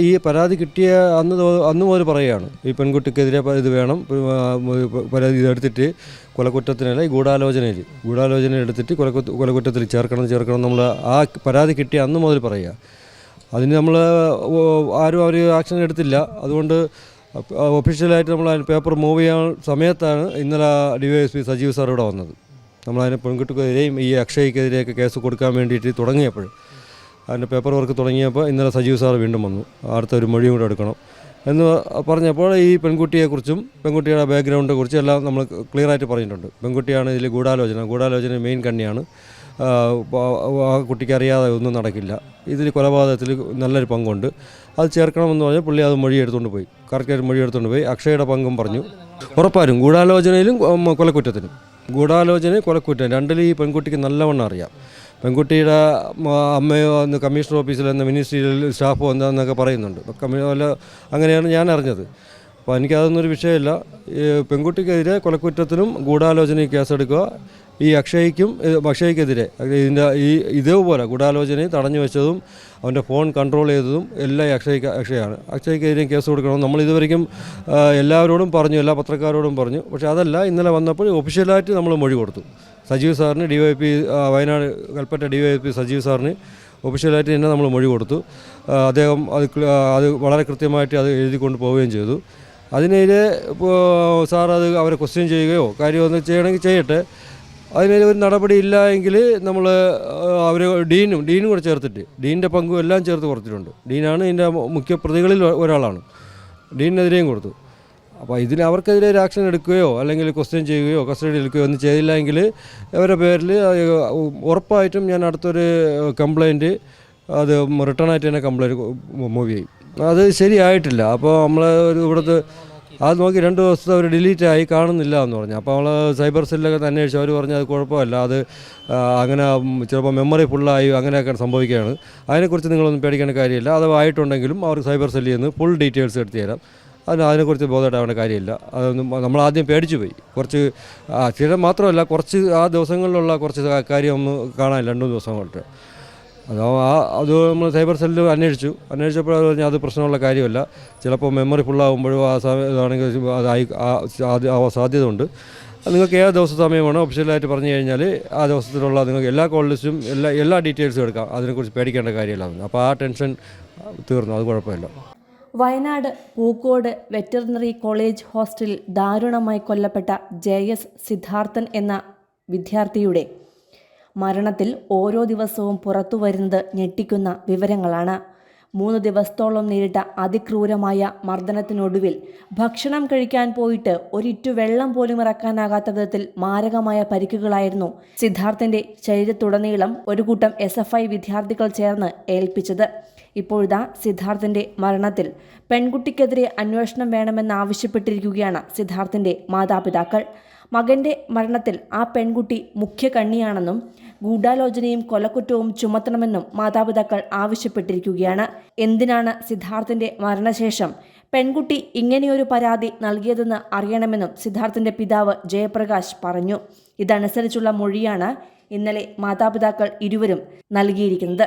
ഈ പരാതി കിട്ടിയ അന്ന് അന്ന് മുതൽ പറയുകയാണ്. ഈ പെൺകുട്ടിക്കെതിരെ ഇത് വേണം. പരാതി ഇതെടുത്തിട്ട് കൊലക്കുറ്റത്തിനല്ല ഈ ഗൂഢാലോചനയിൽ. ഗൂഢാലോചന എടുത്തിട്ട് കൊലക്കുറ്റ കൊലക്കുറ്റത്തിൽ ചേർക്കണം ചേർക്കണം നമ്മൾ ആ പരാതി കിട്ടിയ അന്ന് മുതൽ പറയുക. അതിന് നമ്മൾ ആരും അവർ ആക്ഷൻ എടുത്തില്ല. അതുകൊണ്ട് ഒഫീഷ്യലായിട്ട് നമ്മൾ അതിന് പേപ്പർ മൂവ് ചെയ്യാൻ സമയത്താണ് ഇന്നലെ D Y S P Sajeev sir ഇവിടെ വന്നത്. നമ്മളതിന് പെൺകുട്ടിക്കെതിരെയും ഈ അക്ഷയ്ക്കെതിരെയൊക്കെ കേസ് കൊടുക്കാൻ വേണ്ടിയിട്ട് തുടങ്ങിയപ്പോൾ. അതിന്റെ പേപ്പർ വർക്ക് തുടങ്ങിയപ്പോൾ ഇന്നലെ സജീവ് സാർ വീണ്ടും വന്നു. അടുത്ത ഒരു മൊഴിയും കൂടെ എടുക്കണം എന്ന് പറഞ്ഞപ്പോൾ ഈ പെൺകുട്ടിയെക്കുറിച്ചും പെൺകുട്ടിയുടെ ബാക്ക്ഗ്രൗണ്ടിനെ കുറിച്ചും എല്ലാം നമ്മൾ ക്ലിയർ ആയിട്ട് പറഞ്ഞിട്ടുണ്ട്. പെൺകുട്ടിയാണ് ഇതിൽ ഗൂഢാലോചന. ഗൂഢാലോചന മെയിൻ കണ്ണിയാണ്. ആ, കുട്ടിക്ക് അറിയാതെ ഒന്നും നടക്കില്ല. ഇതിൽ കൊലപാതകത്തിൽ നല്ലൊരു പങ്കുണ്ട്. അത് ചേർക്കണമെന്ന് പറഞ്ഞാൽ പുള്ളി അത് മൊഴി എടുത്തുകൊണ്ട് പോയി. കറക്റ്റായിട്ട് മൊഴി എടുത്തുകൊണ്ട് പോയി. അക്ഷയുടെ പങ്കും പറഞ്ഞു. ഉറപ്പായാലും ഗൂഢാലോചനയിലും കൊലക്കുറ്റത്തിനും. ഗൂഢാലോചനയും കൊലക്കുറ്റം. രണ്ടിലും ഈ പെൺകുട്ടിക്ക് നല്ലവണ്ണം അറിയാം. പെൺകുട്ടിയുടെ അമ്മയോ അന്ന് കമ്മീഷണർ ഓഫീസിൽ എന്ന മിനിസ്ട്രിയിൽ സ്റ്റാഫോ എന്താണെന്നൊക്കെ പറയുന്നുണ്ട്. അപ്പോൾ അല്ല അങ്ങനെയാണ് ഞാൻ അറിഞ്ഞത്. അപ്പോൾ ഒരു വിഷയമില്ല. പെൺകുട്ടിക്കെതിരെ കൊലക്കുറ്റത്തിനും ഗൂഢാലോചനയും കേസെടുക്കുക. ഈ അക്ഷയ്ക്കും അക്ഷയ്ക്കെതിരെ ഇതിന്റെ ഈ ഇതേപോലെ ഗൂഢാലോചനയും തടഞ്ഞു വെച്ചതും അവന്റെ ഫോൺ കൺട്രോൾ ചെയ്തതും എല്ലാം അക്ഷയ്ക്ക് അക്ഷയാണ്. അക്ഷയ്ക്കെതിരെയും കേസ് കൊടുക്കണം നമ്മൾ ഇതുവരെയും എല്ലാവരോടും പറഞ്ഞു എല്ലാ പത്രക്കാരോടും പറഞ്ഞു. പക്ഷേ അതല്ല ഇന്നലെ വന്നപ്പോൾ ഒഫീഷ്യലായിട്ട് നമ്മൾ മൊഴി കൊടുത്തു. സജീവ് സാറിന് D Y P Wayanad Kalpetta D Y P Sajeev സാറിന് ഒഫീഷ്യലായിട്ട് തന്നെ നമ്മൾ മൊഴി കൊടുത്തു. അദ്ദേഹം അത് അത് വളരെ കൃത്യമായിട്ട് അത് എഴുതിക്കൊണ്ട് പോവുകയും ചെയ്തു. ഇപ്പോൾ സാർ അത് അവരെ ക്വസ്റ്റ്യൻ ചെയ്യുകയോ കാര്യമൊന്നും ചെയ്യണമെങ്കിൽ ചെയ്യട്ടെ. അതിന് ഒരു നടപടി ഇല്ല എങ്കിൽ നമ്മൾ അവർ ഡീനും ഡീനും കൂടെ ചേർത്തിട്ട് ഡീനിന്റെ പങ്കും എല്ലാം ചേർത്ത് കൊടുത്തിട്ടുണ്ട് ഡീനാണ് ഇതിന്റെ മുഖ്യ പ്രതികളിൽ ഒരാളാണ്. ഡീനിനെതിരെയും കൊടുത്തു. അപ്പോൾ ഇതിന് അവർക്കെതിരെ ഒരു ആക്ഷൻ എടുക്കുകയോ അല്ലെങ്കിൽ ക്വസ്റ്റ്യൻ ചെയ്യുകയോ കസ്റ്റഡി എടുക്കുകയോ ഒന്നും ചെയ്തില്ല എങ്കിൽ അവരുടെ പേരിൽ ഉറപ്പായിട്ടും ഞാൻ അടുത്തൊരു കംപ്ലൈന്റ് അത് റിട്ടേൺ ആയിട്ട് തന്നെ കംപ്ലൈന്റ് മൂവ് ചെയ്യും. അത് ശരിയായിട്ടില്ല. അപ്പോൾ നമ്മൾ ഒരു ഇവിടുത്തെ അത് നോക്കി രണ്ട് ദിവസത്തെ അവർ ഡിലീറ്റ് ആയി കാണുന്നില്ല എന്ന് പറഞ്ഞു. അപ്പോൾ നമ്മൾ സൈബർ സെല്ലൊക്കെ തന്നെ അന്വേഷിച്ചു. അവർ പറഞ്ഞു അത് കുഴപ്പമില്ല. അത് അങ്ങനെ ചിലപ്പോൾ മെമ്മറി ഫുള്ളായി അങ്ങനെയൊക്കെ സംഭവിക്കുകയാണ്. അതിനെക്കുറിച്ച് നിങ്ങളൊന്നും പേടിക്കേണ്ട കാര്യമില്ല. അത് ആയിട്ടുണ്ടെങ്കിലും അവർ സൈബർ സെല്ലിൽ നിന്ന് ഫുൾ ഡീറ്റെയിൽസ് എടുത്തു തരാം. അതിന് അതിനെക്കുറിച്ച് ബോധമായിട്ടാവേണ്ട കാര്യമില്ല. അതൊന്നും നമ്മളാദ്യം പേടിച്ചു പോയി. കുറച്ച് ചില മാത്രമല്ല കുറച്ച് ആ ദിവസങ്ങളിലുള്ള കുറച്ച് കാര്യം ഒന്ന് കാണാൻ രണ്ടു ദിവസം കൊണ്ട്. അത് ആ അത് നമ്മൾ സൈബർ സെല്ലിൽ അന്വേഷിച്ചു. അന്വേഷിച്ചപ്പോൾ അത് പറഞ്ഞാൽ അത് പ്രശ്നമുള്ള കാര്യമല്ല. ചിലപ്പോൾ മെമ്മറി ഫുള്ളാകുമ്പോഴും ആ സമയം ഇതാണെങ്കിൽ അതായി ആ സാധ്യ- ആ സാധ്യത ഉണ്ട് നിങ്ങൾക്ക് ഏത് ദിവസ സമയമാണ് ഒഫീഷ്യലായിട്ട് പറഞ്ഞു കഴിഞ്ഞാൽ ആ ദിവസത്തിലുള്ള നിങ്ങൾക്ക് എല്ലാ ലിസ്റ്റും എല്ലാ എല്ലാ ഡീറ്റെയിൽസും എടുക്കാം. അതിനെക്കുറിച്ച് പേടിക്കേണ്ട കാര്യമില്ല അപ്പോൾ ആ ടെൻഷൻ തീർന്നു. അത് കുഴപ്പമില്ല. വയനാട് പൂക്കോട് വെറ്ററിനറി കോളേജ് ഹോസ്റ്റലിൽ ദാരുണമായി കൊല്ലപ്പെട്ട ജെ എസ് സിദ്ധാർത്ഥൻ എന്ന വിദ്യാർത്ഥിയുടെ മരണത്തിൽ ഓരോ ദിവസവും പുറത്തു വരുന്നത് ഞെട്ടിക്കുന്ന വിവരങ്ങളാണ്. മൂന്ന് ദിവസത്തോളം നേരിട്ട അതിക്രൂരമായ മർദ്ദനത്തിനൊടുവിൽ ഭക്ഷണം കഴിക്കാൻ പോയിട്ട് ഒരിറ്റു വെള്ളം പോലും ഇറക്കാനാകാത്ത വിധത്തിൽ മാരകമായ പരിക്കുകളായിരുന്നു സിദ്ധാർത്ഥന്റെ ശരീരത്തുടനീളം ഒരു കൂട്ടം എസ് എഫ് ഐ വിദ്യാർത്ഥികൾ ചേർന്ന് ഏൽപ്പിച്ചത്. ഇപ്പോഴിതാ സിദ്ധാർത്ഥന്റെ മരണത്തിൽ പെൺകുട്ടിക്കെതിരെ അന്വേഷണം വേണമെന്നാവശ്യപ്പെട്ടിരിക്കുകയാണ് സിദ്ധാർത്ഥന്റെ മാതാപിതാക്കൾ. മകന്റെ മരണത്തിൽ ആ പെൺകുട്ടി മുഖ്യ കണ്ണിയാണെന്നും ഗൂഢാലോചനയും കൊലക്കുറ്റവും ചുമത്തണമെന്നും മാതാപിതാക്കൾ ആവശ്യപ്പെട്ടിരിക്കുകയാണ്. എന്തിനാണ് സിദ്ധാർത്ഥന്റെ മരണശേഷം പെൺകുട്ടി ഇങ്ങനെയൊരു പരാതി നൽകിയതെന്ന് അറിയണമെന്നും സിദ്ധാർത്ഥന്റെ പിതാവ് ജയപ്രകാശ് പറഞ്ഞു. ഇതനുസരിച്ചുള്ള മൊഴിയാണ് ഇന്നലെ മാതാപിതാക്കൾ ഇരുവരും നൽകിയിരിക്കുന്നത്.